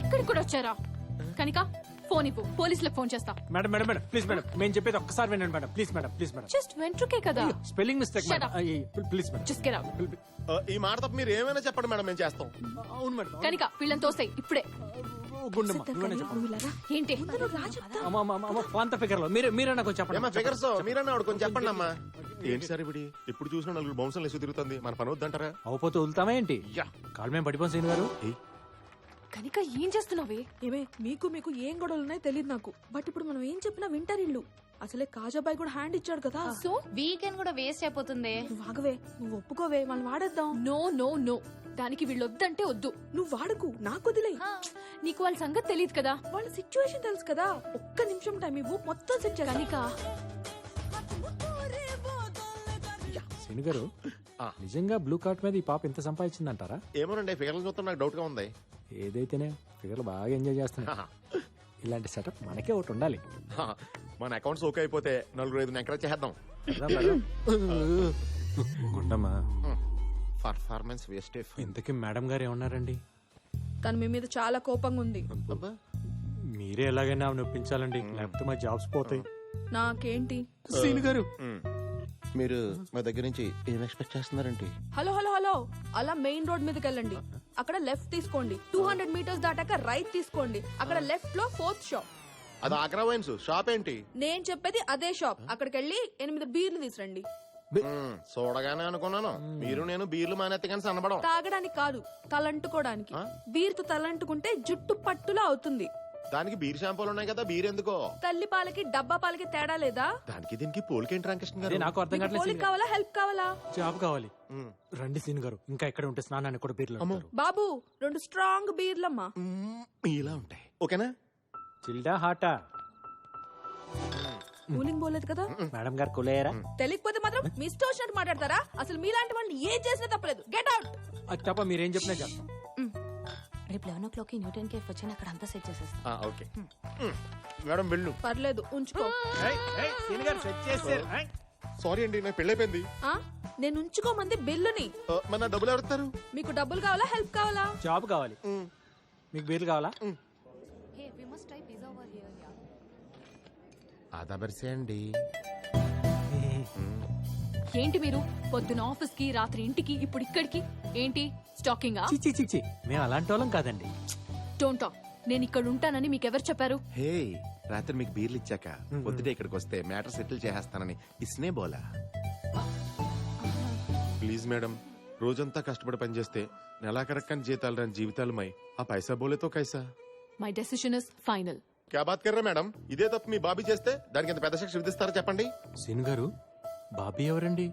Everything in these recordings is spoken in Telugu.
ఇక్కడికి కూడా వచ్చారా? కనిక ఫోన్ ఇవ్వు. పోలీసులకు ఫోన్ చేస్తా. Madam madam madam please madam. మేము చెప్పేది ఒక్కసారి వినండి madam. Please madam please madam. Just వెంట్రుకే కదా. Spelling mistake Shut madam. up. Please madam. Just get out ఆ, ఈ మాట తప్ప మీరు ఏమైనా చెప్పండి మేడం మేము చేస్తాం. అవును మేడం కనిక వీళ్ళని తోస్తాయి ఇప్పుడే. గుండమ్మ నువ్వే చెప్పండి ఏంటి అమ్మ అమ్మ అమ్మ, అమ్మ పాంత ఫిగర్లో మీరు మీరే నాకు చెప్పండి. ఏమా ఫిగర్స్? మీరన్నా ఆవిడ కొంచెం చెప్పండి అమ్మా ఏంటి సార్ ఇప్పుడు ఎప్పుడు చూసినా నలుగురు బౌన్సర్లు వేసి తిరుగుతుంది. మన పని వద్దంటారా? అవపోతే వదులుతామా ఏంటి? యా. కాలు మేము పడిపోం సీన్ గారు. కనిక ఏం చేస్తున్నావే? ఏమే మీకు మీకు ఏం గొడవలు ఉన్నాయో తెలియదు నాకు. బట్ ఇప్పుడు మనం ఏం చెప్పినా వింటారు ఇల్లు. అసలే కాజాబాయ్ కూడా హ్యాండ్ ఇచ్చాడు కదా. సో? వీకెండ్ కూడా వేస్ట్ అయిపోతుంది. నువ్వు ఆగవే నువ్వు ఒప్పుకోవే మనం వాడేద్దాం. No no no. దానికి వీళ్ళు వద్దంటే వద్దు. నువ్వు వాడకు నాకు వదిలే నీకు వాళ్ళ సంగతి తెలియదు కదా. వాళ్ళ సిచ్యువేషన్ తెలుసు కదా. ఒక్క నిమిషం టైం ఇవ్వు మొత్తం సెట్ చేయాలి కనిక సీన్ గారు నిజంగా బ్లూ కార్ట్ మీద ఈ పాప ఎంత సంపాదించిందంటారా? ఏమోనండి ఫిగర్లు చూస్తే నాకు డౌట్గా ఉంది. ఏదైతేనే ఫిగర్లు బాగా ఎంజాయ్ చేస్తున్నా. ఇలాంటి సెటప్ మనకే ఒకటి ఉండాలి. మన అకౌంట్స్ ఓకే అయిపోతే నలుగురు ఐదు ఎంకరేజ్ చేద్దాం. గుండమ్మా. పర్ఫార్మెన్స్ వేస్ట్ ఇంతకీ మేడం గారు ఏమన్నారండి? తను మీ మీద చాలా కోపంగా ఉంది. మీరే ఎలాగైనా ఆమెను ఒప్పించాలండి. లేకపోతే మా జాబ్స్ పోతాయి. నాకేంటి? సీన్ గారు మీరు మా దగ్గర నుంచి ఏం ఎక్స్పెక్ట్ చేస్తున్నారంటే హలో హలో హలో. అలా మెయిన్ రోడ్ మీదకి వెళ్ళండి అక్కడ లెఫ్ట్ తీసుకోండి. టూ హండ్రెడ్ మీటర్స్ దాటాక రైట్ తీసుకోండి. అక్కడ లెఫ్ట్లో ఫోర్త్ షాప్. అది ఆగ్రా వైన్స్. షాప్ ఏంటి? నేను చెప్పేది అదే షాప్. అక్కడికి వెళ్ళి ఎనిమిది బీర్లు తీసురండి. చూడగానే అనుకున్నాను. మీరు నేను బీర్లు మానేత్తే కానీ సన్నబడం. తాగడానికి కాదు తలంటుకోవడానికి బీర్తో తలంటుకుంటే జుట్టు పట్టులా అవుతుంది. దానికి బీర్ షాంపూలు ఉన్నాయి కదా బీర్ ఎందుకో? తల్లి పాలకి డబ్బా పాలకి తేడా లేదా? దానికి దీనికి పోలికేంటి రామకృష్ణ అదే గారు నాకు అర్థం పోలిక. కావాలా హెల్ప్ కావాలా? జాబ్ కావాలి. రండి సీన్ గారు ఇంకా ఎక్కడ ఉంటే స్నానాన్ని కూడా బీర్లు. బాబు రెండు స్ట్రాంగ్ బీర్లమ్మా. మ్మ్, ఇలా ఉంటాయి. ఓకేనా? చిల్డా హాటా. కూలింగ్ పోలేదు కదా? మేడం గారు కులేయరా తెలియకపోతే మాత్రం మీ ఇష్టం వచ్చినట్టు మాట్లాడతారా? అసలు మీలాంటి వాళ్ళని ఏం చేసినా తప్పలేదు. గెట్ అవుట్ అది తప్ప మీరేం చెప్పినా చేస్తాం రేపు eleven o'clock Newton cafe వచ్చి అక్కడ అంతా సెట్ చేసేస్తాం. ఆ, ఓకే. మేడం వెళ్ళు. పర్లేదు ఉంచుకో. సీన్ గారు సెట్ చేస్తారు సారీ అండి నాకు పెళ్ళైపోయింది. ఆ? నేను ఉంచుకోమంది బిల్లుని. ఆ, మరి నా డబ్బులు ఎవరుతారు మీకు డబ్బులు కావాలా హెల్ప్ కావాలా? జాబ్ కావాలి. మీకు బీర్లు కావాలా? Hey we must try pizza over here yeah ఆదా బరిసే అండి ఏంటి మీరు? పొద్దున ఆఫీస్కి రాత్రి ఇంటికి ఇప్పుడు ఇక్కడికి? ఏంటి? స్టాకింగ్? మేము అలాంటి వాళ్ళం కాదండి. డోంట్ టాక్ నేను ఇక్కడ ఉంటానని మీకు ఎవరు చెప్పారు? హే రాత్రి మీకు బీర్లు ఇచ్చాక పొద్దుటే ఇక్కడికి వస్తే మ్యాటర్ సెటిల్ చేసేస్తానని ఇస్నే బోలా. ప్లీజ్ మేడం రోజంతా కష్టపడి పనిచేస్తే నెలాఖరక్కని జీతాలు రాని జీవితాలమై ఆ పైసా బోలేతో కైసా? మై డెసిషన్ ఇస్ ఫైనల్ క్యా బాత్ కర్రా మేడం? ఇదే తప్పు మీ బాబీ చేస్తే దానికి ఎంత పెద్ద శిక్ష విధిస్తారో చెప్పండి. సీన్ గారు బాబీ ఎవరండి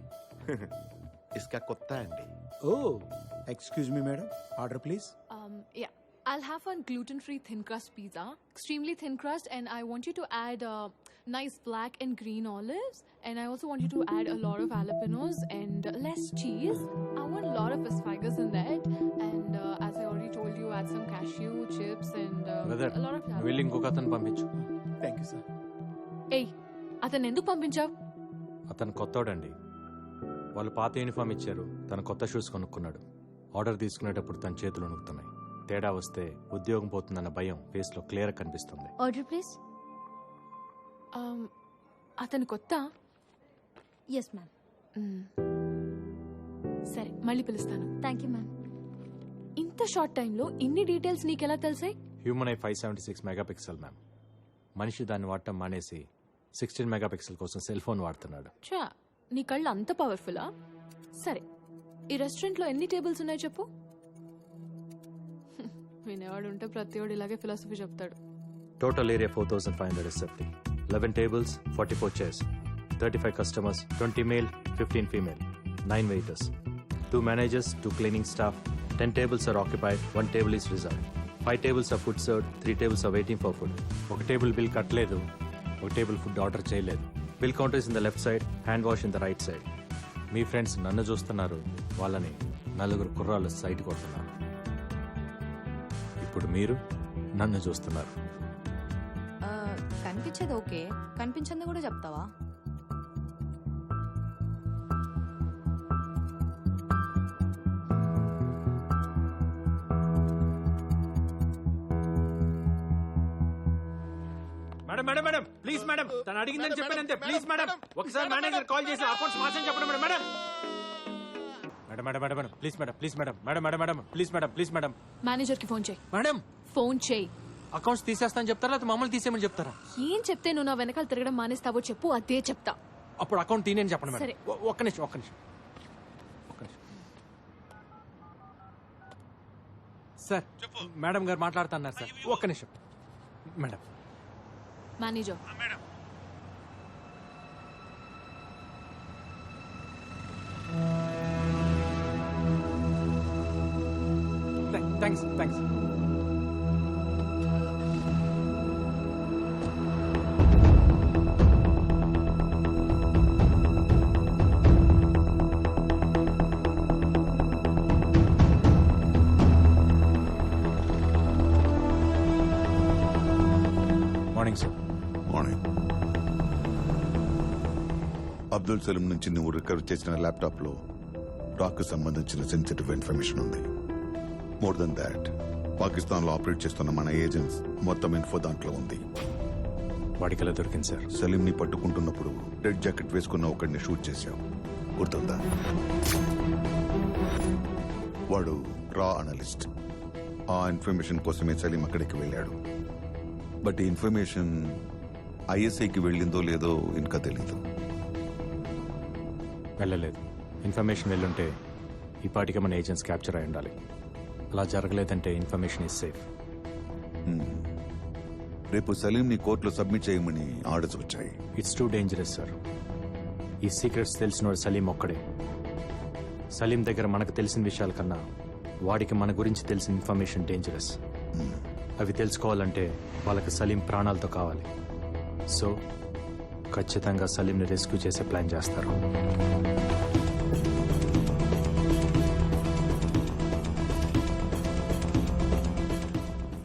ఇసుక కొత్త అండి oh excuse me madam order please Um, yeah. I'll have one gluten free thin crust pizza, extremely thin crust, and I want you to add uh, nice black and green olives. And I also want you to add a lot of jalapenos and less cheese. I want a lot of asparagus in that. And uh, as I already told you, add some cashew chips and uh, brother a lot of నువ్వు వెళ్ళి ఇంకొక అతను పంపించు థ్యాంక్ యూ సార్ Hey, అతను ఎందుకు పంపించావు అతను కొత్తోడండి. వాళ్ళు పాత యూనిఫామ్ ఇచ్చారు. తన కొత్త షూస్ కొనుక్కున్నాడు. ఆర్డర్ తీసుకునేటప్పుడు తన చేతులు వణుకుతున్నాయి తేడా వస్తే ఉద్యోగం పోతుందన్న భయం ఫేస్లో క్లియర్ కనిపిస్తుంది. Order please. Um, అతను కొత్త? Yes ma'am. సరే మళ్ళీ పిలుస్తాను. థ్యాంక్ యూ మ్యామ్ ఇంత షార్ట్ టైంలో ఇన్ని డీటెయిల్స్ నీకెలా తెలిసాయి? Human eye five seventy six megapixel ma'am మనిషి దాన్ని వాడటం మానేసి సిక్స్టీన్ మెగాపిక్సెల్ కోసం సెల్ ఫోన్ వాడుతున్నాడు. చా నీ కళ్ళు అంత పవర్ఫుల్లా సరే ఈ రెస్టారెంట్లో ఎన్ని టేబుల్స్ ఉన్నాయి చెప్పు? వినేవాడు ఉంటే ప్రతివాడు ఇలాగే ఫిలాసఫీ చెప్తాడు. Total area four thousand five hundred SFT eleven tables forty four chairs thirty five customers twenty male fifteen female nine waiters two managers two cleaning staff ten tables are occupied one table is reserve five tables are food serve three tables are waiting for food ఒక టేబుల్ బిల్ కట్టలేదు. ఒక టేబుల్ ఫుడ్ ఆర్డర్ చేయలేదు. Bill counters in the left side hand wash in the right side. Me friends నన్ను చూస్తున్నారు వాళ్ళని నలుగురు కుర్రాళ్ళు సైట్ కొడుతున్నారు. ఇప్పుడు మీరు నన్ను చూస్తున్నారు. కనిపించేది ఓకే కనిపించింది కూడా చెప్తావా? మేడం. తను అడిగిందని చెప్పానంతే ప్లీజ్ మేడం ఒకసారి మేనేజర్ కాల్ చేసి అకౌంట్స్ మార్చని చెప్పండి madam. Madam. Madam madam madam madam please madam please madam madam madam madam please madam please madam. మేనేజర్కి ఫోన్ చేయి. మేడం. ఫోన్ చేయి. అకౌంట్స్ తీసేస్తాను చెప్తారా? లేకపోతే మమ్మల్ని తీసేయమని చెప్తారా? ఏం చెప్తే నువ్వు నా వెనకాల తిరగడం మానేస్తావో చెప్పు అదే చెప్తా. అప్పుడు అకౌంట్ తీయని చెప్పండి మేడం. సరే. ఒ- ఒక్క నిమిషం ఒక్క నిమిషం. ఒక్క నిమిషం. సార్ మేడం గారు మాట్లాడుతున్నారు సార్. ఒక్క నిమిషం. Madam. Manager. Thanks, thanks. Abdul Salim నుంచి నువ్వు రికవర్ చేసిన ల్యాప్టాప్లో డాక్ సంబంధించిన సెన్సిటివ్ ఇన్ఫర్మేషన్ ఉంది. మోర్ దెన్ దాట్ పాకిస్తాన్లో ఆపరేట్ చేస్తున్న మన ఏజెంట్స్ మొత్తం ఇన్ఫో దాంట్లో ఉంది. వాడికి ఎలా దొరికింది సార్. సలీం ని పట్టుకుంటున్నప్పుడు రెడ్ జాకెట్ వేసుకున్న ఒకడిని షూట్ చేశావు గుర్తుందా? వాడు రా అనలిస్ట్ ఆ ఇన్ఫర్మేషన్ కోసమే సలీం అక్కడికి వెళ్ళాడు. బట్ ఈ ఇన్ఫర్మేషన్ ఐఎస్ఐకి వెళ్ళిందో లేదో ఇంకా తెలీదు. వెళ్ళలేదు. ఇన్ఫర్మేషన్ వెళ్ళుంటే ఈ పాటికి మన ఏజెంట్స్ క్యాప్చర్ అయి ఉండాలి. అలా జరగలేదంటే ఇన్ఫర్మేషన్ ఇస్ సేఫ్. రేపు సలీంని కోర్టులో సబ్మిట్ చేయమని ఆర్డర్స్ వచ్చాయి. ఇట్స్ టూ డేంజరస్ సార్ ఈ సీక్రెట్స్ తెలిసినోడు సలీం ఒక్కడే. సలీం దగ్గర మనకు తెలిసిన విషయాల కన్నా వాడికి మన గురించి తెలిసిన ఇన్ఫర్మేషన్ డేంజరస్ అవి తెలుసుకోవాలంటే వాళ్ళకి సలీం ప్రాణాలతో కావాలి. సో ఖచ్చితంగా సలీంని రెస్క్యూ చేసే ప్లాన్ చేస్తారు.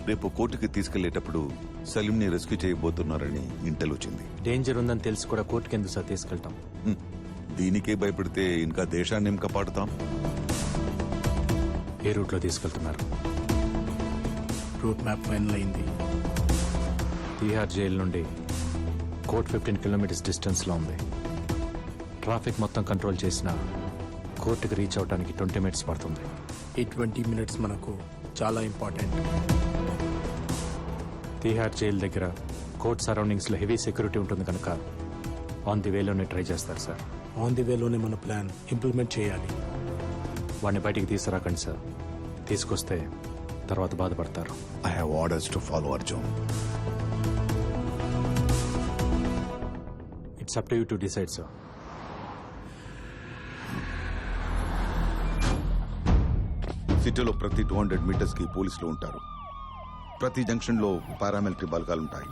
రేపు కోర్టుకి తీసుకెళ్ళేటప్పుడు సలీంని రెస్క్యూ చేయబోతున్నారని ఇంటెల్ వచ్చింది. డేంజర్ ఉందని తెలిసి కూడా కోర్టుకి ఎందుకు సార్ తీసుకెళ్తాం? హ్మ్. దీనికే భయపడితే ఇంకా దేశాన్ని ఏం కాపాడుతాం? ఏ రూట్లో తీసుకెళ్తున్నారు? రూట్ మ్యాప్ ఫైనల్ అయింది. తీహార్ జైలు నుండి కోర్ట్ ఫిఫ్టీన్ కిలోమీటర్స్ డిస్టెన్స్లో ఉంది. ట్రాఫిక్ మొత్తం కంట్రోల్ చేసిన కోర్టుకి రీచ్ అవడానికి ట్వంటీ మినిట్స్ పడుతుంది. ఈ ట్వంటీ మినిట్స్ మనకు చాలా ఇంపార్టెంట్. తీహార్ జైలు దగ్గర కోర్ట్ సరౌండింగ్స్లో హెవీ సెక్యూరిటీ ఉంటుంది కనుక ఆన్ ది వేలోనే ట్రై చేస్తారు సార్. ఆన్ ది వేలోనే మన ప్లాన్ ఇంప్లిమెంట్ చేయాలి. వాడిని బయటికి తీసుకురాకండి సార్. తీసుకొస్తే తర్వాత బాధపడతారు. I have orders to follow Arjun it's up to you to decide, sir. సిటీలో ప్రతి టూ హండ్రెడ్ మీటర్స్కి పోలీసులు ఉంటారు. ప్రతి జంక్షన్లో పారామిలిటరీ బలగాలుంటాయి.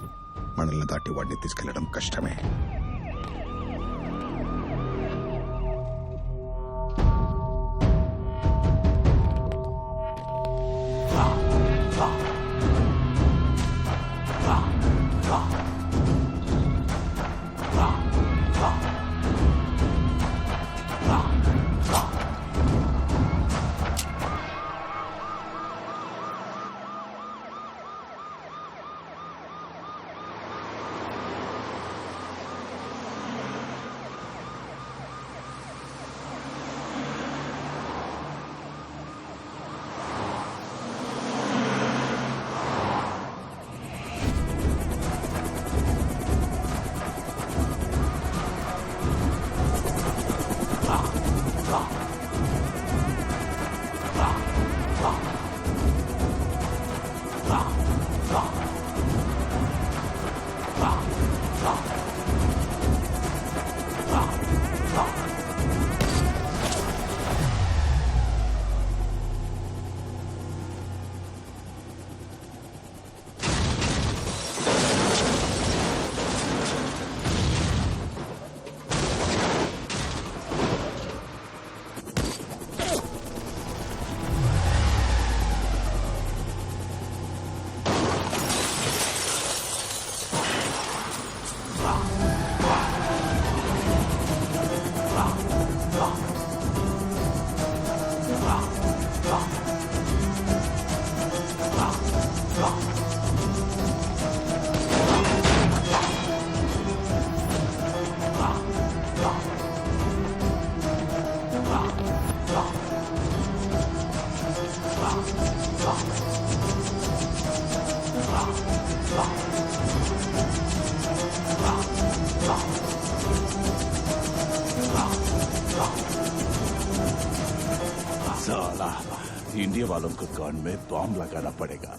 మనల్ని దాటి వాడిని తీసుకెళ్ళడం కష్టమే. इंडिया वालों को कान में बॉम्ब लगाना पड़ेगा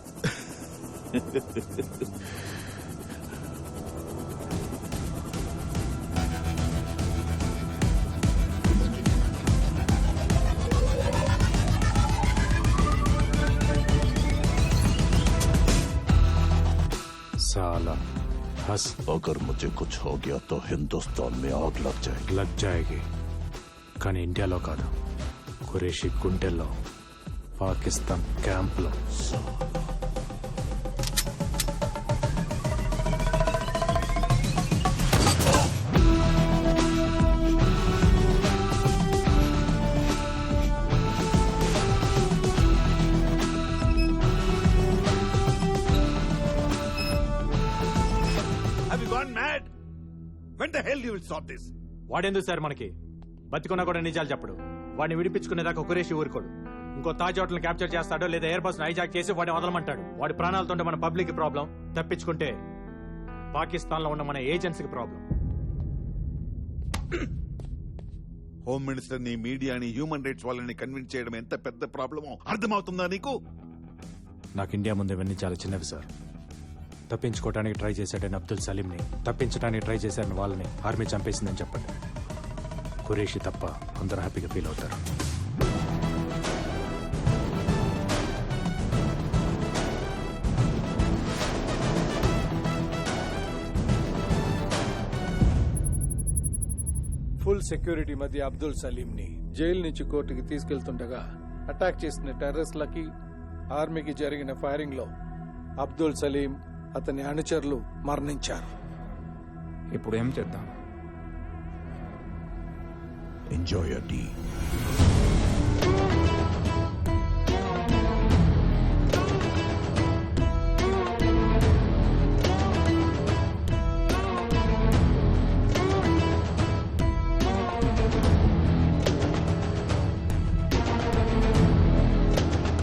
साला हंस अगर मुझे कुछ हो गया तो हिंदुस्तान में आग लग जाएगी లగ్ జాయేగి కానీ ఇండియాలో కాదు ఖురేషి గుంటెల్లో పాకిస్తాన్ క్యాంప్లో Have you gone mad? When the hell you will stop this? వాడెందుకు సార్ మనకి బతికున్నా కూడా నిజాలు చెప్పడు వాడిని విడిపించుకునేదాకా కురేషి ఊరుకోడు ఇంకో తాజ్ హోటల్ క్యాప్చర్ చేస్తాడో లేదా ఎయిర్ బస్ హైజాక్ చేసి వాడిని వదలమంటాడు. వాడి ప్రాణాలతో ఉంటే మన పబ్లిక్ ప్రాబ్లం. తప్పించుకుంటే పాకిస్తాన్లో ఉన్న మన ఏజెన్సీకి ప్రాబ్లం. హోమ్ మినిస్టర్ని మీడియాని హ్యూమన్ రైట్స్ వాళ్ళని కన్విన్స్ చేయడం ఎంత పెద్ద ప్రాబ్లమో అర్థమవుతుందా నీకు? నాకు ఇండియా ముందు ఇవన్నీ చాలా చిన్నవి సార్. తప్పించుకోవడానికి ట్రై చేశాడని అబ్దుల్ సలీంని తప్పించడానికి ట్రై చేశారని వాళ్ళని ఆర్మీ చంపేసిందని చెప్పండి. ఖురేషి తప్ప అందరూ హ్యాపీగా ఫీల్ అవుతారు. ఫుల్ సెక్యూరిటీ మధ్య అబ్దుల్ సలీం ని జైలు నుంచి కోర్టుకి తీసుకెళ్తుండగా అటాక్ చేసిన టెర్రరిస్ట్లకి ఆర్మీకి జరిగిన ఫైరింగ్లో అబ్దుల్ సలీం అతని అనుచరులు మరణించారు ఇప్పుడు ఏం చేద్దాం your tea.